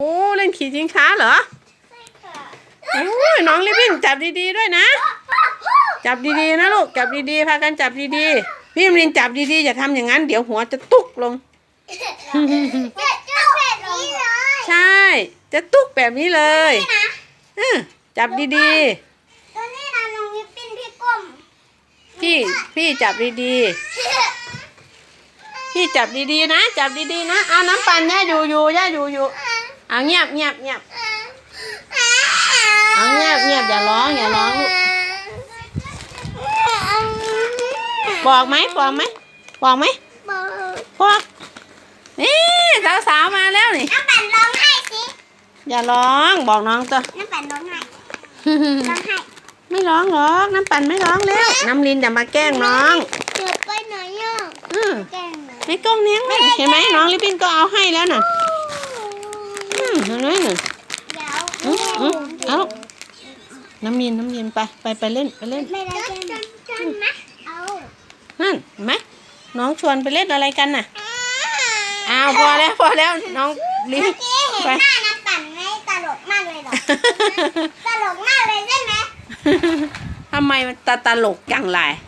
โอ้เล่นขี่ชิงช้าเหรอใช่ค่ะโอ้ยน้องลิบบิ้นจับดีๆด้วยนะ จับดีๆนะลูกจับดีๆพากันจับดีๆพี่มรินจับดีๆอย่าทำอย่างนั้น เดี๋ยวหัวจะตุกลงจะจะแบบนี้เลยใช่ จะตุกแบบนี้เลยนี่นะเออจับดีตัวนี้นะน้องนิปปิ้นพี่ก้มๆพี่พี่จับดีๆพี่จับดีๆนะ จับดีๆนะเอาน้ำปั่นย่าอยู่อยู่ย่าอยู่อยู่ เอาเงียบเงียบเงียบเอาเงียบเงียบอย่าร้องอย่าร้องลูกบอกไหมบอกไหมบอกไหมบอกบอกนี่สาวๆมาแล้วนี่น้ำปั่นร้องไห้สิอย่าร้องบอกน้องตัวน้ำปั่นร้องไห้ร้องไห้ไม่ร้องหรอกน้ำปั่นไม่ร้องแล้วน้ำลินอย่ามาแกล้งน้องเกิดไปไหนอะอืมแกล้งหนูไม่กล้องเนี้ยงเลยเห็นไหมน้องลิปปินก็เอาให้แล้วน่ะ อืมเห็นไหมน่ะเดี๋ยวอืมอืมเอาลูกน้ำเย็นน้ำเย็นไปไปไปเล่นไปเล่นไม่ได้แกล้งจนนะเอานั่นเห็นไหมน้องชวนไปเล่นอะไรกันน่ะอ้าวพอแล้วพอแล้วน้องลิปเมื่อกี้เห็นไปหน้าน้ำปั่นไหมตลกมากเลยเหรอตลกมากเลยใช่ไหมทำไมมันตาตลกจังไรต